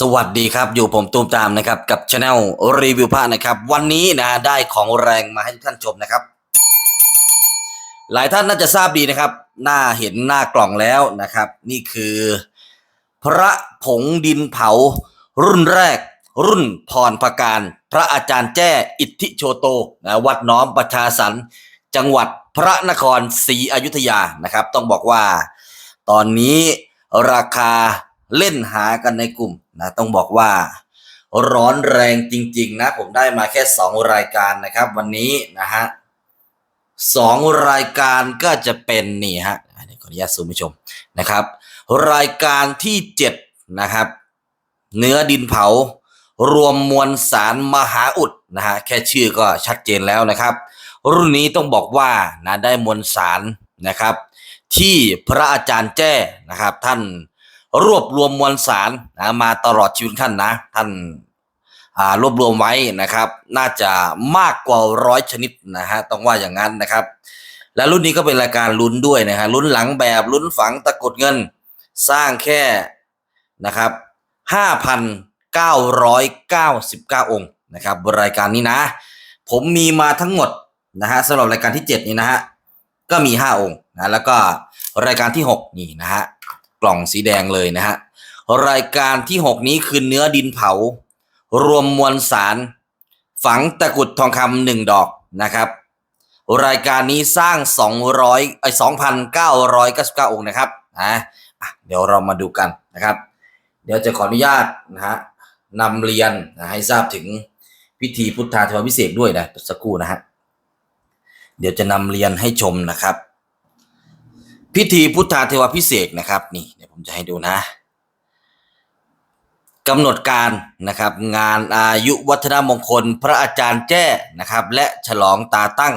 สวัสดีครับ อยู่ผมตูมตามนะครับ กับช anel รีวิวผ้านะครับ วันนี้นะได้ของแรงมาให้ทุกท่านชมนะครับ หลายท่านน่าจะทราบดีนะครับ หน้าเห็นหน้ากล่องแล้วนะครับ นี่คือ พระผงดินเผา รุ่นแรก รุ่นพรประการ พระอาจารย์แจ้อิทธิโชโตนะวัดน้อมประชาสรรจังหวัดพระนครศรีอยุธยานะครับ ต้องบอกว่า ตอนนี้ราคาเล่นหากันในกลุ่ม นะต้องบอกว่าร้อนแรงจริง ๆ นะ ผมได้มาแค่สองรายการนะครับ วันนี้นะฮะสองรายการก็จะเป็นนี่ฮะขออนุญาตซูมให้ชมนะครับ รายการที่เจ็ดนะครับ เนื้อดินเผารวมมวลสารมหาอุดนะฮะแค่ชื่อก็ชัดเจนแล้วนะครับ รุ่นนี้ต้องบอกว่านะได้มวลสารนะครับ ที่พระอาจารย์แจ้นะครับ ท่าน รวบรวมมวลสารนะมาตลอดชีวิตท่านนะ ท่านารวบรวมไว้นะครับ น่าจะมากกว่าร้อยชนิดนะฮะต้องว่าอย่างนั้นนะครับ และรุ่นนี้ก็เป็นรายการลุ้นด้วยนะฮะลุ้นหลังแบบลุ้นฝังตะกดเงิน สร้างแค่นะครับห้าพันเก้าร้อยเก้าสิบเก้าองค์นะครับรายการนี้นะ ผมมีมาทั้งหมดนะฮะสำหรับรายการที่เจ็ดนี้นะฮะก็มีห้าองค์นะแล้วก็รายการที่หกนี่นะฮะ กล่องสีแดงเลยนะฮะ รายการที่หกนี้คือเนื้อดินเผา รวมมวลสาร ฝังตะกุดทองคำหนึ่งดอกนะครับ รายการนี้สร้าง 200ไอ้2,999 องค์นะครับนะอะเดี๋ยวเรามาดูกันนะครับ เดี๋ยวจะขออนุญาตนะฮะนำเรียนนะให้ทราบถึงพิธีพุทธาเทวพิเศษด้วยนะสักครู่นะฮะเดี๋ยวจะนำเรียนให้ชมนะครับ พิธีพุทธาเทวพิเศษนะครับนี่เดี๋ยวผมจะให้ดูนะกำหนดการนะครับงานอายุวัฒนมงคลพระอาจารย์แจ้นะครับ และฉลองตาตั้ง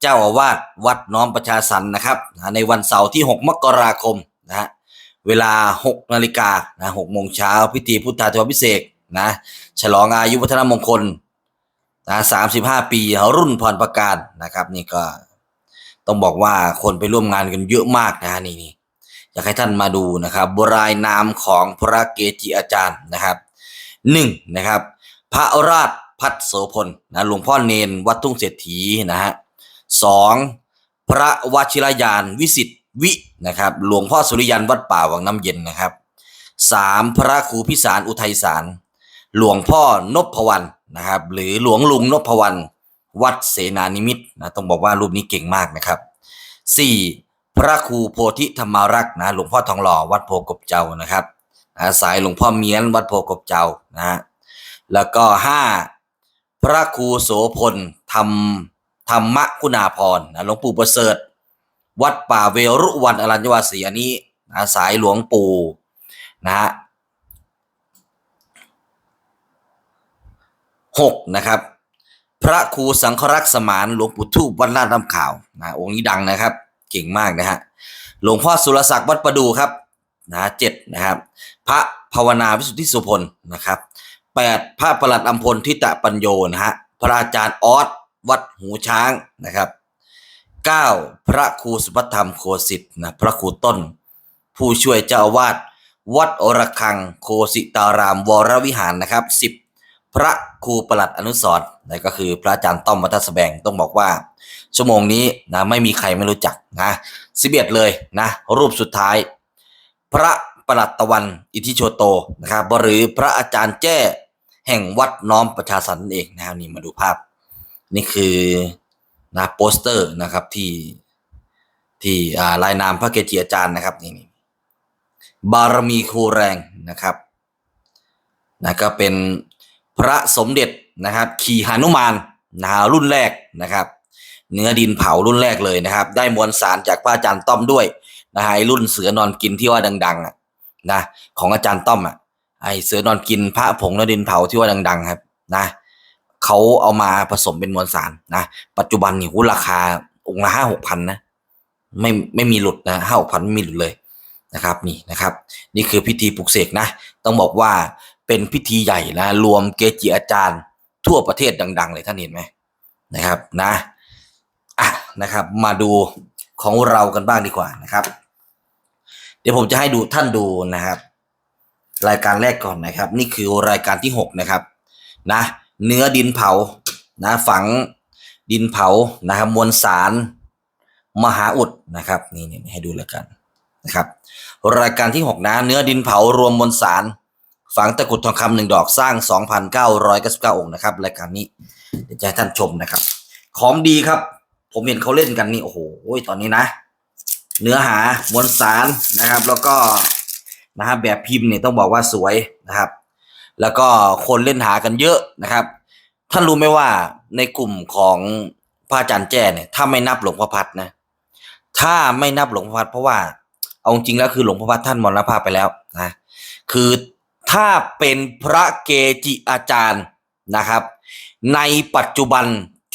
เจ้าอาวาสวัดน้อมประชาสรรค์นะครับในวันเสาร์ที่ 6 มกราคมนะเวลา 6 นาฬิกานะ6โมงเช้าพิธีพุทธาเทวพิเศษนะฉลองอายุวัฒนมงคลนะสามสิบห้าปีรุ่นพรประการนะครับ นี่ก็ ต้องบอกว่าคนไปร่วมงานกันเยอะมากนะฮะนี่นี่อยากให้ท่านมาดูนะครับบรายนามของพระเกจิอาจารย์นะครับหนึ่งนะครับ พระราชพัฒโสพลนะหลวงพ่อเนนวัดทุ่งเศรษฐีนะฮะสองพระวชิรยานวิสิตวินะครับ หลวงพ่อสุริยันวัดป่าวังน้ำเย็นนะครับสามพระครูพิสารอุทัยสาร หลวงพ่อนพวรรณนะครับ หรือหลวงลุงนพวรรณ วัดเสนานิมิตนะต้องบอกว่ารูปนี้เก่งมากนะครับสี่พระครูโพธิธรรมรักษ์นะหลวงพ่อทองหล่อวัดโพกบเจ้านะครับนะสายหลวงพ่อเมียนวัดโพกบเจ้านะฮะแล้วก็ห้าพระครูโสพลธรรมธรรมคุณาพรนะหลวงปู่ประเสริฐ วัดป่าเวรุวันอรัญญวาสีอันนี้นะสายหลวงปู่นะฮะหกนะครับ พระครูสังฆรักษ์สมานหลวงปู่ทูบวัดลาดน้ำขาวนะองค์นี้ดังนะครับ เก่งมากนะฮะหลวงพ่อสุรศักดิ์วัดประดูครับนะเจ็ดนะครับ พระภาวนาวิสุทธิสุพลนะครับแปดพระประหลัดอัมพลทิตะปัญโยนะฮะพระอาจารย์ออสวัดหูช้างนะครับเก้าพระครูสุภัทธรรมโคสิตนะพระครูต้น ผู้ช่วยเจ้าอาวาสวัดอรคังโคสิตารามวรวิหารนะครับสิบพระ ครูประหลัดอนุสรณ์นั่นก็คือพระอาจารย์ต้อมวัฒนสแบงต้องบอกว่า ชั่วโมงนี้นะไม่มีใครไม่รู้จักนะสิบเอ็ดเลยนะรูปสุดท้าย พระประหลัดตะวันอิทิโชโตนะครับหรือพระอาจารย์แจ้แห่งวัดน้อมประชาสรรนั่นเองนะครับนี่มาดูภาพ นี่คือนะโปสเตอร์นะครับที่ที่าลายนามพระเกจิอาจารย์นะครับนี่นบารมีครูแรงนะครับนะก็เป็น พระสมเด็จนะครับขี่หานุมานนะฮะรุ่นแรกนะครับ เนื้อดินเผารุ่นแรกเลยนะครับ ได้มวลสารจากพระอาจารย์ต้อมด้วยนะฮะไอรุ่นเสือนอนกินที่ว่าดังๆอะนะของอาจารย์ต้อมอะไอเสือนอนกินพระผงเนื้อดินเผาที่ว่าดัง ๆ ครับนะเขาเอามาผสมเป็นมวลสารนะ ปัจจุบันนี่หูราคาองค์ละห้าหกพันนะไม่ไม่มีหลุดนะห้าหกพันไม่มีหลุดเลยนะครับนี่นะครับ นี่คือพิธีปลุกเสกนะ ต้องบอกว่า เป็นพิธีใหญ่นะรวมเกจิอาจารย์ทั่วประเทศดัง ๆ เลยท่านเห็นไหมนะครับนะอะนะครับ มาดูของเรากันบ้างดีกว่านะครับ เดี๋ยวผมจะให้ดูท่านดูนะครับ รายการแรกก่อนนะครับ นี่คือรายการที่หกนะครับนะเนื้อดินเผานะฝังดินเผานะครับมวลสารมหาอุดนะครับนี่นี่ให้ดูแล้วกันนะครับ รายการที่หกนะเนื้อดินเผารวมมวลสาร ฝังตะกรุดทองคำหนึ่งดอกสร้าง 2,999 องค์นะครับรายการนี้เดี๋ยวจะให้ท่านชมนะครับ ของดีครับ ผมเห็นเขาเล่นกันนี่โอ้โหตอนนี้นะ เนื้อหามวลสารนะครับ แล้วก็นะครับแบบพิมพ์เนี่ยต้องบอกว่าสวยนะครับ แล้วก็คนเล่นหากันเยอะนะครับ ท่านรู้ไหมว่าในกลุ่มของพระอาจารย์แจ้เนี่ยถ้าไม่นับหลวงพ่อพัดนะ ถ้าไม่นับหลวงพ่อพัดเพราะว่าเอาจริงแล้วคือหลวงพ่อพัดท่านมรณภาพไปแล้วนะ คือ ถ้าเป็นพระเกจิอาจารย์นะครับ ในปัจจุบัน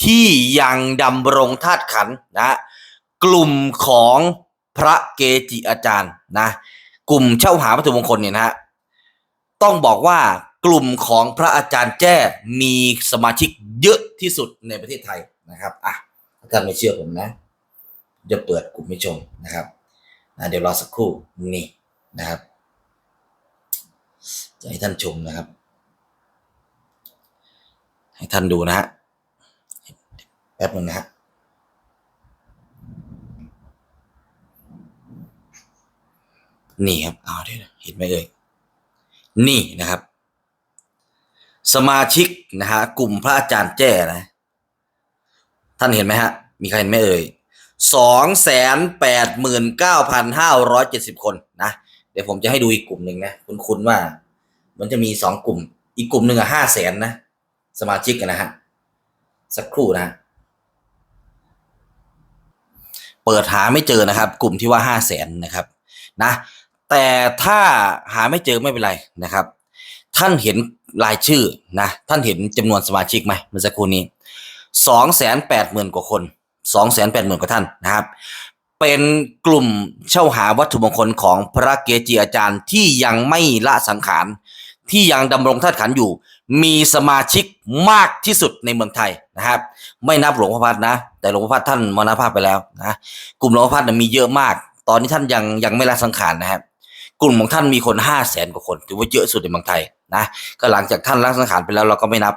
ที่ยังดำรงธาตุขันนะกลุ่มของพระเกจิอาจารย์นะกลุ่มเช่าหาวัตถุมงคลเนี่ยนะฮะต้องบอกว่ากลุ่มของพระอาจารย์แจ้มีสมาชิกเยอะที่สุดในประเทศไทยนะครับอะถ้าท่านไม่เชื่อผมนะจะเปิดกลุ่มให้ชมนะครับนะเดี๋ยวรอสักครู่นี่นะครับ จะให้ท่านชมนะครับ ให้ท่านดูนะฮะแป๊บนึงนะฮะนี่ครับเอาเดี๋ยวเห็นไหมเอ่ยนี่นะครับ สมาชิกนะฮะกลุ่มพระอาจารย์แจ้นะ ท่านเห็นไหมฮะ มีใครเห็นไหมเอ่ยสองแสนแปดหมื่นเก้าพันห้าร้อยเจ็ดสิบคนนะ เดี๋ยวผมจะให้ดูอีกกลุ่มหนึ่งนะ คุณคุณว่า มันจะมีสองกลุ่ม อีกกลุ่มหนึ่งอะห้าแสนนะ สมาชิกนะฮะ สักครู่นะ เปิดหาไม่เจอนะครับ กลุ่มที่ว่าห้าแสนนะครับ นะ แต่ถ้าหาไม่เจอไม่เป็นไรนะครับ ท่านเห็นรายชื่อนะ ท่านเห็นจำนวนสมาชิกไหมเมื่อสักครู่นี้สองแสนแปดหมื่นกว่าคนสองแสนแปดหมื่นกว่าท่านนะครับเป็นกลุ่มเช่าหาวัตถุมงคลของพระเกจิอาจารย์ที่ยังไม่ละสังขาร ที่ยังดำรงธาตุขันอยู่ มีสมาชิกมากที่สุดในเมืองไทยนะครับ ไม่นับหลวงพ่อพัดนะ แต่หลวงพ่อพัดท่านมรณภาพไปแล้วนะกลุ่มหลวงพ่อพัดน่ะมีเยอะมาก ตอนนี้ท่านยังยังไม่ละสังขารนะครับกลุ่มของท่านมีคนห้าแสนกว่าคนถือว่าเยอะสุดในเมืองไทยนะก็หลังจากท่านละสังขารไปแล้วเราก็ไม่นับ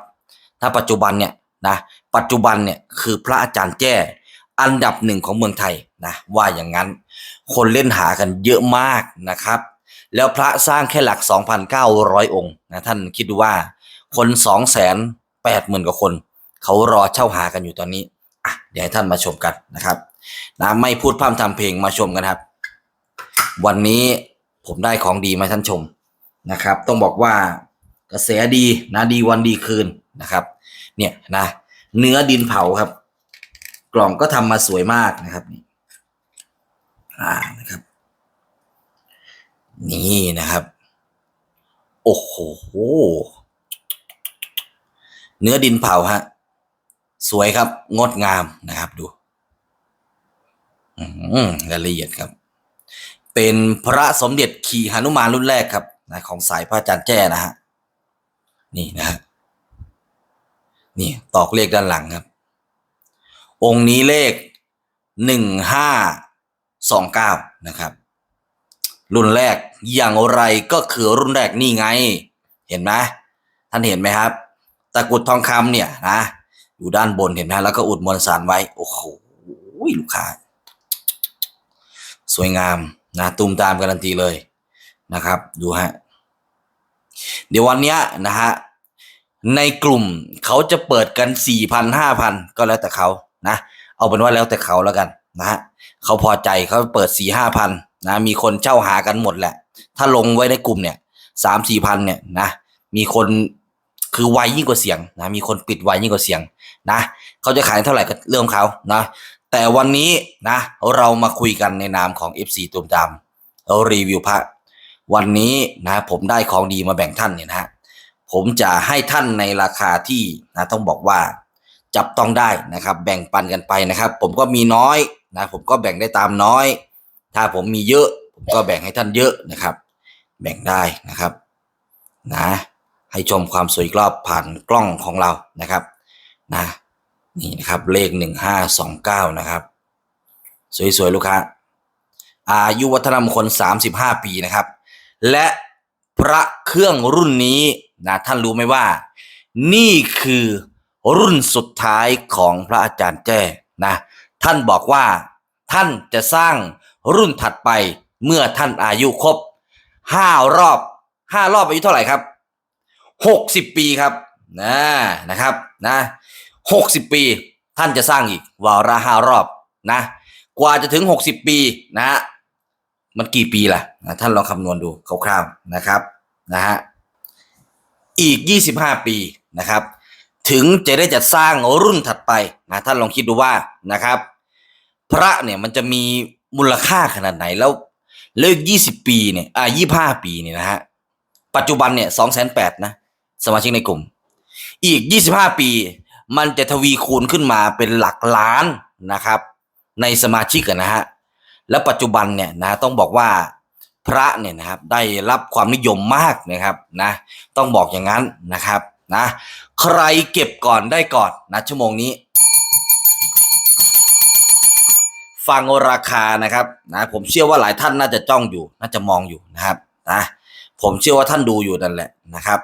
ถ้าปัจจุบันเนี่ยนะปัจจุบันเนี่ยคือพระอาจารย์แจ้อันดับหนึ่งของเมืองไทยนะว่าอย่างนั้น คนเล่นหากันเยอะมากนะครับ แล้วพระสร้างแค่หลัก 2,900 องค์นะท่านคิดดูว่าคน 280,000 กว่าคน เขารอเช่าหากันอยู่ตอนนี้อะเดี๋ยวให้ท่านมาชมกันนะครับนะไม่พูดพร่ำทำเพลงมาชมกันครับ วันนี้ผมได้ของดีมาท่านชมนะครับ ต้องบอกว่ากระแสดีนะดีวันดีคืนนะครับ เนี่ยนะเนื้อดินเผาครับ กล่องก็ทำมาสวยมากนะครับนี่อ่านะครับ นี่นะครับ โอ้โห เนื้อดินเผาฮะ สวยครับ งดงามนะครับดูอืมรายละเอียดครับ เป็นพระสมเด็จขี่หนุมานรุ่นแรกครับนะของสายพระอาจารย์แจ้นะฮะ นี่นะฮะ นี่ตอกเลขด้านหลังครับ องค์นี้เลขหนึ่งห้าสองเก้านะครับ รุ่นแรกอย่างไรก็คือรุ่นแรกนี่ไง เห็นไหมท่านเห็นไหมครับตะกรุดทองคำเนี่ยนะอยู่ด้านบนเห็นไหมแล้วก็อุดมวลสารไว้โอ้โหลูกค้า สวยงามนะตูมตามการันตีเลยนะครับ ดูฮะเดี๋ยววันนี้นะฮะในกลุ่มเขาจะเปิดกันสี่พันห้าพันก็แล้วแต่เขานะ เอาเป็นว่าแล้วแต่เขาแล้วกันนะฮะเขาพอใจเขาเปิดสี่ห้าพัน นะมีคนเช่าหากันหมดแหละ ถ้าลงไว้ในกลุ่มเนี่ยสามสี่พันเนี่ยนะมีคนคือไวยิ่งกว่าเสียงนะมีคนปิดไวยิ่งกว่าเสียงนะเขาจะขายเท่าไหร่ก็เรื่องของเขานะแต่วันนี้นะเรามาคุยกันในนามของ FC ตูมตามเรารีวิวพระวันนี้นะผมได้ของดีมาแบ่งท่านเนี่ยนะฮะผมจะให้ท่านในราคาที่นะต้องบอกว่าจับต้องได้นะครับ แบ่งปันกันไปนะครับ ผมก็มีน้อยนะผมก็แบ่งได้ตามน้อย ถ้าผมมีเยอะผมก็แบ่งให้ท่านเยอะนะครับ แบ่งได้นะครับนะให้ชมความสวยรอบผ่านกล้องของเรานะครับนะนี่นะครับเลขหนึ่งห้าสองเก้านะครับ สวยๆ ลูกค้า อายุวัฒนมงคลสามสิบห้าปีนะครับ และพระเครื่องรุ่นนี้นะท่านรู้ไหมว่า นี่คือรุ่นสุดท้ายของพระอาจารย์แจ้นะท่านบอกว่าท่านจะสร้าง รุ่นถัดไปเมื่อท่านอายุครบห้ารอบห้ารอบอายุเท่าไหร่ครับหกสิบปีครับนะนะครับนะหกสิบปีท่านจะสร้างอีกวาระห้ารอบนะ กว่าจะถึงหกสิบปีนะฮะมันกี่ปีล่ะนะท่านลองคำนวณดูคร่าวๆนะครับนะฮะอีกยี่สิบห้าปีนะครับ ถึงจะได้จัดสร้างรุ่นถัดไปนะท่านลองคิดดูว่านะครับ พระเนี่ยมันจะมี มูลค่าขนาดไหนแล้วเลิกยี่สิบปีเนี่ยอ่ายี่ห้าปีเนี่ยนะฮะปัจจุบันเนี่ยสองแสนแปดนะ สมาชิกในกลุ่ม อีกยี่สิบห้าปี มันจะทวีคูณขึ้นมาเป็นหลักล้านนะครับ ในสมาชิกนะฮะแล้วปัจจุบันเนี่ยนะต้องบอกว่าพระเนี่ยนะครับได้รับความนิยมมากนะครับนะ ต้องบอกอย่างนั้นนะครับนะ ใครเก็บก่อนได้ก่อนนะชั่วโมงนี้ ฟังราคานะครับนะผมเชื่อว่าหลายท่านน่าจะจ้องอยู่ น่าจะมองอยู่นะครับนะผมเชื่อว่าท่านดูอยู่นั่นแหละนะครับ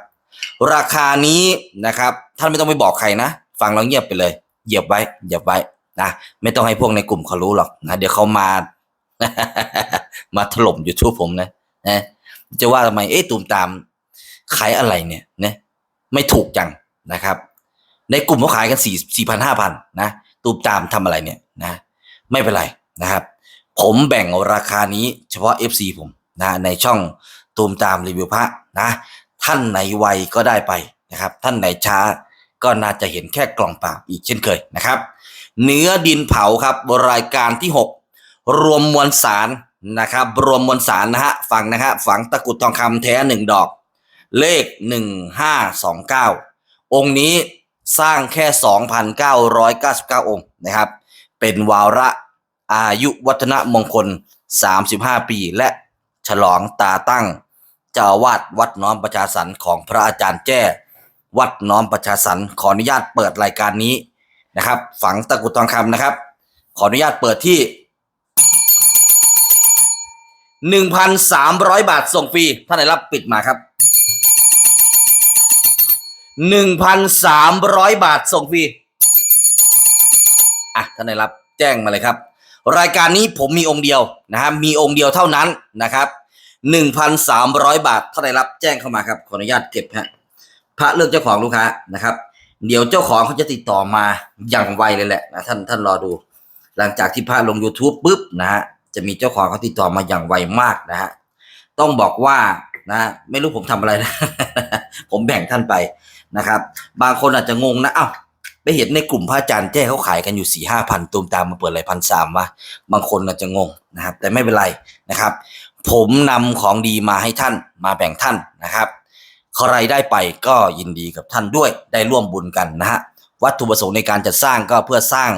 ราคานี้นะครับท่านไม่ต้องไปบอกใครนะ ฟังแล้วเงียบไปเลยเหยียบไว้เหยียบไว้นะไม่ต้องให้พวกในกลุ่มเขารู้หรอกนะเดี๋ยวเขามา มาถล่ม YouTube ผมนะนะจะว่าทำไมเอ๊ะตูมตามขายอะไรเนี่ยนะไม่ถูกจังนะครับ ในกลุ่มเขาขายกันสี่สี่พันห้าพันนะตูมตามทำอะไรเนี่ยนะ ไม่เป็นไรนะครับ ผมแบ่งราคานี้เฉพาะ FC ผมนะในช่องตูมตามรีวิวพระนะ ท่านไหนไวก็ได้ไปนะครับ ท่านไหนช้าก็น่าจะเห็นแค่กล่องเปล่าอีกเช่นเคยนะครับ เนื้อดินเผาครับรายการที่ 6 รวมมวลสารนะครับ รวมมวลสารนะฮะฝังนะฮะฝังตะกุดทองคำแท้หนึ่งดอก เลข 1529 องค์นี้สร้างแค่ 2,999 องค์นะครับ เป็นวาระอายุวัฒนมงคล 35 ปี และฉลองตาตั้ง เจ้าวาดวัดน้อมประชาสรรของพระอาจารย์แจ้ วัดน้อมประชาสรรขออนุญาตเปิดรายการนี้นะครับ ฝังตะกุดทองคำนะครับ ขออนุญาตเปิดที่ 1,300 บาทส่งฟรีท่านไหนรับปิดมาครับ 1,300 บาทส่งฟรี อะท่านไหนรับแจ้งมาเลยครับ รายการนี้ผมมีองค์เดียวนะฮะมีองค์เดียวเท่านั้นนะครับ1,300 บาทท่านไหนรับแจ้งเข้ามาครับขออนุญาตเก็บฮะพระเลือกเจ้าของลูกค้านะครับ เดี๋ยวเจ้าของเขาจะติดต่อมาอย่างไวเลยแหละนะท่านท่านรอดู หลังจากที่พระลง YouTube ปุ๊บนะฮะจะมีเจ้าของเขาติดต่อมาอย่างไวมากนะฮะต้องบอกว่านะไม่รู้ผมทำอะไรนะ ผมแบ่งท่านไปนะครับ บางคนอาจจะงงนะเอ้า ไปเห็นในกลุ่มพระอาจารย์แจ้เขาขายกันอยู่สี่ห้าพันตูมตามมาเปิดอะไรพันสามวะบางคนอาจจะงงนะครับ แต่ไม่เป็นไรนะครับ ผมนำของดีมาให้ท่านมาแบ่งท่านนะครับใครได้ไปก็ยินดีกับท่านด้วยได้ร่วมบุญกันนะฮะวัตถุประสงค์ในการจัดสร้างก็เพื่อสร้าง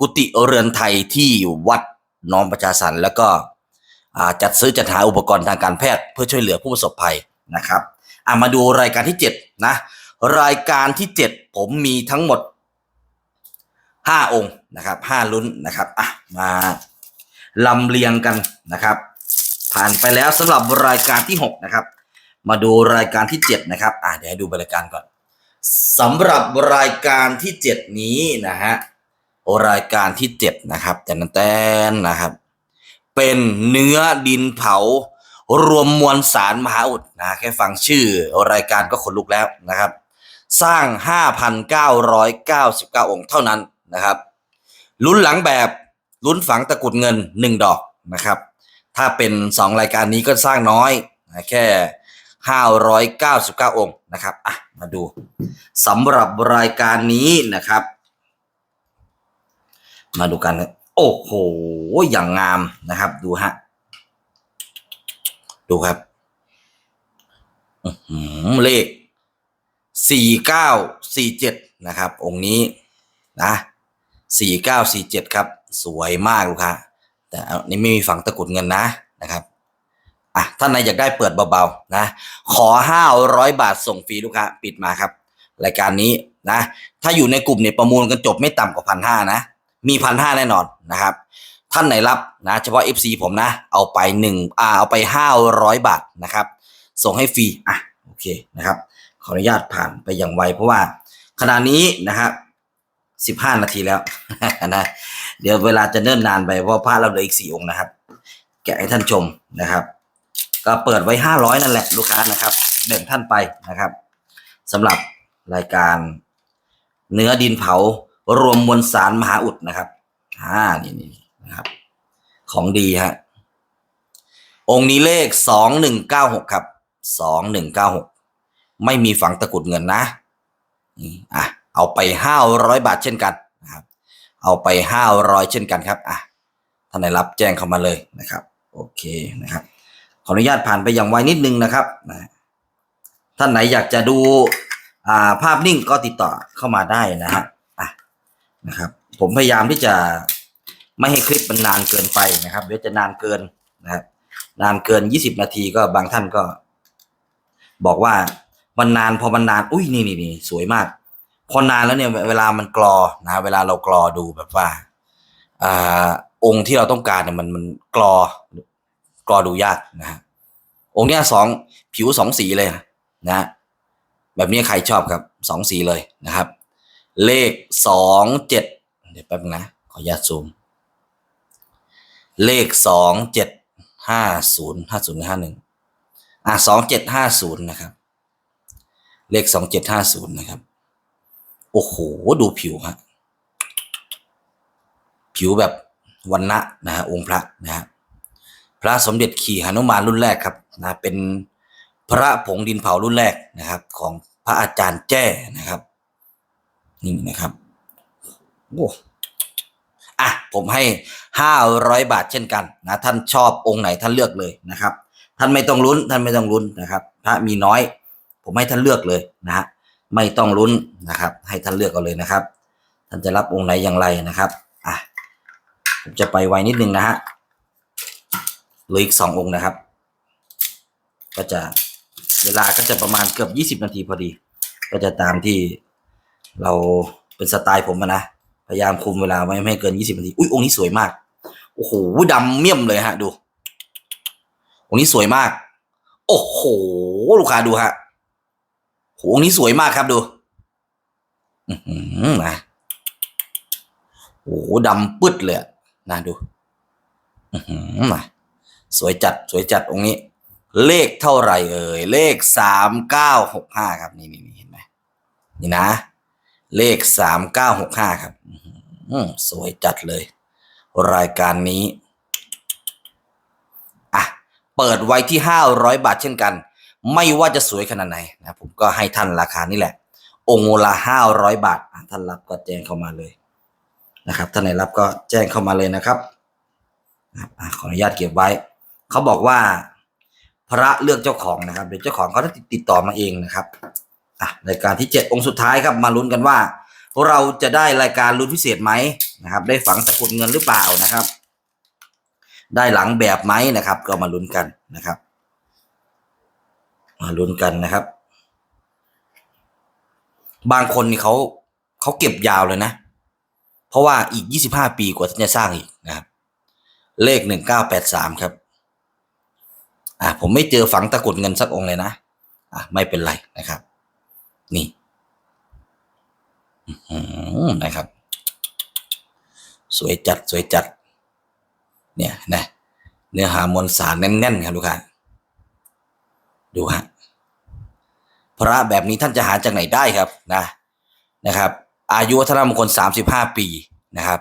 กุฏิเรือนไทยที่วัดน้อมประชาสรรแล้วก็จัดซื้อจัดหาอุปกรณ์ทางการแพทย์เพื่อช่วยเหลือผู้ประสบภัยนะครับอะมาดูรายการที่เจ็ดนะรายการที่เจ็ดผมมีทั้งหมด ห้าองค์นะครับห้าลุ้นนะครับอะมาลำเลียงกันนะครับ ผ่านไปแล้วสำหรับรายการที่หกนะครับ มาดูรายการที่เจ็ดนะครับอ่าเดี๋ยวให้ดูรายการก่อนสำหรับรายการที่เจ็ดนี้นะฮะรายการที่เจ็ดนะครับแต่นนแตนนะครับ เป็นเนื้อดินเผารวมมวลสารมหาอุดนะแค่ฟังชื่อรายการก็ขนลุกแล้วนะครับ สร้าง 5,999 องค์เท่านั้น นะครับ ลุ้นหลังแบบลุ้นฝังตะกุดเงิน 1 ดอกนะครับ ถ้าเป็น 2 รายการนี้ก็สร้างน้อยแค่ 599 องค์นะครับอะมาดูสำหรับรายการนี้นะครับ มาดูกันเลยโอ้โหอย่างงามนะครับดูฮะดูครับอื้อหือเลขสี่เก้าสี่เจ็ดนะครับ องค์นี้นะ สี่เก้าสี่เจ็ดครับ สวยมากลูกค้าแต่อันนี้ไม่มีฝังตะกุดเงินนะนะครับอะท่านไหนอยากได้เปิดเบาๆนะขอห้าร้อยบาทส่งฟรีลูกค้าปิดมาครับ รายการนี้นะ ถ้าอยู่ในกลุ่มเนี่ยประมูลกันจบไม่ต่ำกว่าพันห้านะ มีพันห้าแน่นอนนะครับ ท่านไหนรับนะ เฉพาะ FC ผมนะ เอาไปหนึ่งอ่าเอาไปห้าร้อยบาทนะครับ ส่งให้ฟรีอะโอเคนะครับ ขออนุญาตผ่านไปอย่างไวเพราะว่าขณะนี้นะครับ สิบห้านาทีแล้วนะเดี๋ยวเวลาจะเนิ่นนานไปเพราะพระเราเหลืออีกสี่องค์นะครับ แกะให้ท่านชมนะครับ ก็เปิดไว้ห้าร้อยนั่นแหละลูกค้านะครับแบ่งท่านไปนะครับสำหรับรายการเนื้อดินเผารวมมวลสารมหาอุดนะครับอ่านี่นี่นะครับ ของดีฮะองค์นี้เลขสองหนึ่งเก้าหกครับสองหนึ่งเก้าหกไม่มีฝังตะกุดเงินนะนี่อะ เอาไปห้าร้อยบาทเช่นกันนะครับ เอาไปห้าร้อยเช่นกันครับอะท่านไหนรับแจ้งเข้ามาเลยนะครับ โอเคนะครับ ขออนุญาตผ่านไปอย่างไวนิดนึงนะครับนะท่านไหนอยากจะดูอ่าภาพนิ่งก็ติดต่อเข้ามาได้นะฮะอะนะครับ ผมพยายามที่จะไม่ให้คลิปมันนานเกินไปนะครับเดี๋ยวจะนานเกินนะครับนานเกินยี่สิบนาทีก็บางท่านก็ บอกว่ามันนานพอมันนาน อุ้ยนี่นี่นี่สวยมาก พอนานแล้วเนี่ยเวลามันกรอนะเวลาเรากรอดูแบบว่าอ่าองค์ที่เราต้องการเนี่ยมันมันกรอกรอดูยากนะฮะองค์เนี้ยสองผิวสองสีเลยนะ แบบนี้ใครชอบครับสองสีเลยนะครับ เลขสองเจ็ดเดี๋ยวแป๊บนึงนะขออนุญาตซูม เลขสองเจ็ดห้าศูนย์ห้าศูนย์ห้าหนึ่งอะสองเจ็ดห้าศูนย์นะครับ เลขสองเจ็ดห้าศูนย์นะครับ โอ้โห ดูผิวฮะผิวแบบวันนะนะฮะองค์พระนะฮะพระสมเด็จขี่หนุมานรุ่นแรกครับนะเป็นพระผงดินเผารุ่นแรกนะครับ ของพระอาจารย์แจ้นะครับนี่นะครับโอ้อะผมให้ห้าร้อยบาทเช่นกันนะท่านชอบองค์ไหนท่านเลือกเลยนะครับ ท่านไม่ต้องลุ้นท่านไม่ต้องลุ้นนะครับ พระมีน้อย ผมให้ท่านเลือกเลยนะฮะ ไม่ต้องลุ้นนะครับ ให้ท่านเลือกเอาเลยนะครับ ท่านจะรับองค์ไหนอย่างไรนะครับอะผมจะไปไวนิดนึงนะฮะหลืออีกสององค์นะครับ ก็จะเวลาก็จะประมาณเกือบยี่สิบนาทีพอดี ก็จะตามที่เราเป็นสไตล์ผมนะ พยายามคุมเวลาไว้ไม่ให้เกินยี่สิบนาที อุ้ยองค์นี้สวยมาก โอ้โหดำเมี่ยมเลยฮะ ดู องค์นี้สวยมาก โอ้โห ลูกค้าดูฮะ โหองค์นี้สวยมากครับดูอือหือนะโอ้โหดำปึ๊ดเลยนะดูอือหือนะสวยจัดสวยจัดองค์นี้ เลขเท่าไหร่เอ่ย เลขสามเก้าหกห้าครับ นี่นี่เห็นไหมนี่นะ เลขสามเก้าหกห้าครับอื้อหือสวยจัดเลย รายการนี้ อะ เปิดไว้ที่ห้าร้อยบาทเช่นกัน ไม่ว่าจะสวยขนาดไหนนะผมก็ให้ท่านราคานี่แหละ องค์ละห้าร้อยบาท ท่านรับก็แจ้งเข้ามาเลยนะครับท่านไหนรับก็แจ้งเข้ามาเลยนะครับอขออนุญาตเก็บไว้ เขาบอกว่า พระเลือกเจ้าของนะครับเดี๋ยวเจ้าของเขาจะติดต่อมาเองนะครับอะรายการที่เจ็ดองค์สุดท้ายครับมาลุ้นกันว่า เราจะได้รายการลุ้นพิเศษไหมนะครับ ได้ฝังตะกุดเงินหรือเปล่านะครับ ได้หลังแบบไหมนะครับ ก็มาลุ้นกันนะครับ มาลุ้นกันนะครับ บางคนนี่เขาเขาเก็บยาวเลยนะ เพราะว่าอีกยี่สิบห้าปีกว่าจะสร้างอีกนะครับ เลขหนึ่งเก้าแปดสามครับ อ่าผมไม่เจอฝังตะกุดเงินสักองค์เลยนะ อะไม่เป็นไรนะครับ นี่อื้อหือนะครับ สวยจัดสวยจัด เนี่ยนะเนื้อหามวลสารแน่นๆครับทุกท่าน ดูฮะพระแบบนี้ท่านจะหาจากไหนได้ครับนะนะครับ อายุวัฒนมงคลสามสิบห้าปีนะครับ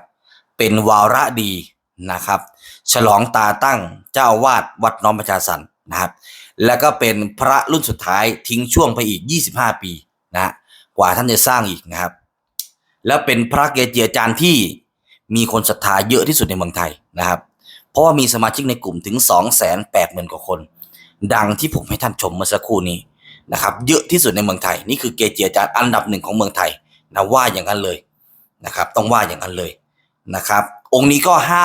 เป็นวาระดีนะครับ ฉลองตาตั้งเจ้าวาดวัดน้อมประชาสรรค์นะครับ แล้วก็เป็นพระรุ่นสุดท้ายทิ้งช่วงไปอีก 25 ปีนะฮะกว่าท่านจะสร้างอีกนะครับ แล้วเป็นพระเกจิอาจารย์ที่มีคนศรัทธาเยอะที่สุดในเมืองไทยนะครับ เพราะว่ามีสมาชิกในกลุ่มถึง 2 8 0 0 0 0กว่าคน ดังที่ผมให้ท่านชมเมื่อสักครู่นี้นะครับเยอะที่สุดในเมืองไทย นี่คือเกจิอาจารย์อันดับหนึ่งของเมืองไทยนะว่าอย่างนั้นเลยนะครับ ต้องว่าอย่างนั้นเลยนะครับ องค์นี้ก็ห้า